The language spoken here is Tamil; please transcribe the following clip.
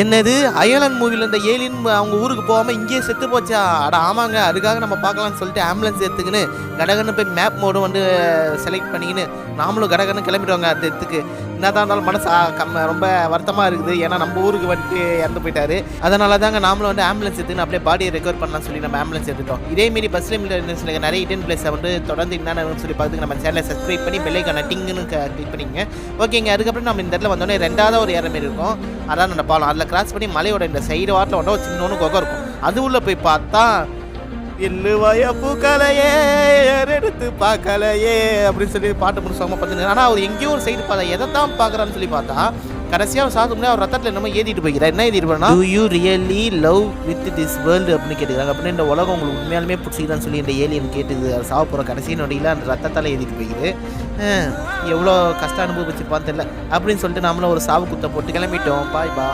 என்னது? அயலன் மூவில இந்த ஏலியன் அவங்க ஊருக்கு போகாமல் இங்கேயே செத்து போச்சா? அட ஆமாங்க அதுக்காக நம்ம பார்க்கலாம்னு சொல்லிட்டு ஆம்புலன்ஸ் எடுத்துக்கின்னு கடகன்னு போய் மேப் மோடு வந்து செலக்ட் பண்ணிக்கின்னு நாமளும் கடகன்னு கிளம்பிடுவாங்க அந்த இடத்துக்கு. என்னதான் இருந்தாலும் மனசு கம்ம ரொம்ப வருத்தமாக இருக்குது. ஏன்னா நம்ம ஊருக்கு வந்துட்டு இறந்து போயிட்டாரு. அதனால தாங்க நாமளும் வந்து ஆம்புலன்ஸ் எடுத்துன்னு அப்படியே பாடியை ரெக்கவர் பண்ணலாம் சொல்லி நம்ம ஆம்புலன்ஸ் எடுத்துட்டோம். இதே மாரி பஸ்ல மில்லியன்ஸ்ல நிறைய இடன் பிளேஸை வந்து தொடர்ந்து என்னென்னு சொல்லி பார்த்துக்கு நம்ம சேனலை சப்ஸ்கிரைப் பண்ணி பெல்லைக்கான டிங்குன்னு கிளிக் பண்ணிங்க ஓகேங்க அதுக்கப்புறம் நம்ம இந்த இடத்துல வந்தோடனே ரெண்டாவது ஒரு இறமே இருக்கும். அதான் நம்ம பாலம். அதில் கிராஸ் பண்ணி மலையோட இந்த சைடு வாட்டில் வந்து ஒரு ஒன்று குகை இருக்கும். அது உள்ளே போய் பார்த்தா எள்ளுவாய பூக்கலையே கலையே எடுத்து பார்க்கலையே அப்படின்னு சொல்லி பாட்டு முடிச்சு முடிச்சாம பார்த்துங்க ஆனால் அவர் எங்கேயோ ஒரு சைடு பார்த்தா எதை தான் பார்க்குறான்னு சொல்லி பார்த்தா கடைசியாக சாத்து முன்னாடி அவர் ரத்தத்தில் என்னமோ ஏற்றிட்டு போய்க்கிறார். என்ன ஏற்றிட்டு போனா do you really love with this world அப்படின்னு கேட்டுக்கிறாங்க. அப்படின்னு இந்த உலகம் உங்களுக்கு உண்மையாலுமே பிடிச்சிக்கிறான்னு சொல்லி இந்த ஏலியன் கேட்டுது. அது சாப்பிட போகிற கடைசி நொடியில் அந்த ரத்தத்தால் ஏற்றிட்டு போய்க்குது எவ்வளோ கஷ்டம் அனுபவிச்சிருப்பான்னு தெரியல அப்படின்னு சொல்லிட்டு நாமளும் ஒரு சாவு குத்த போட்டு கிளம்பிட்டோம். பாய் பா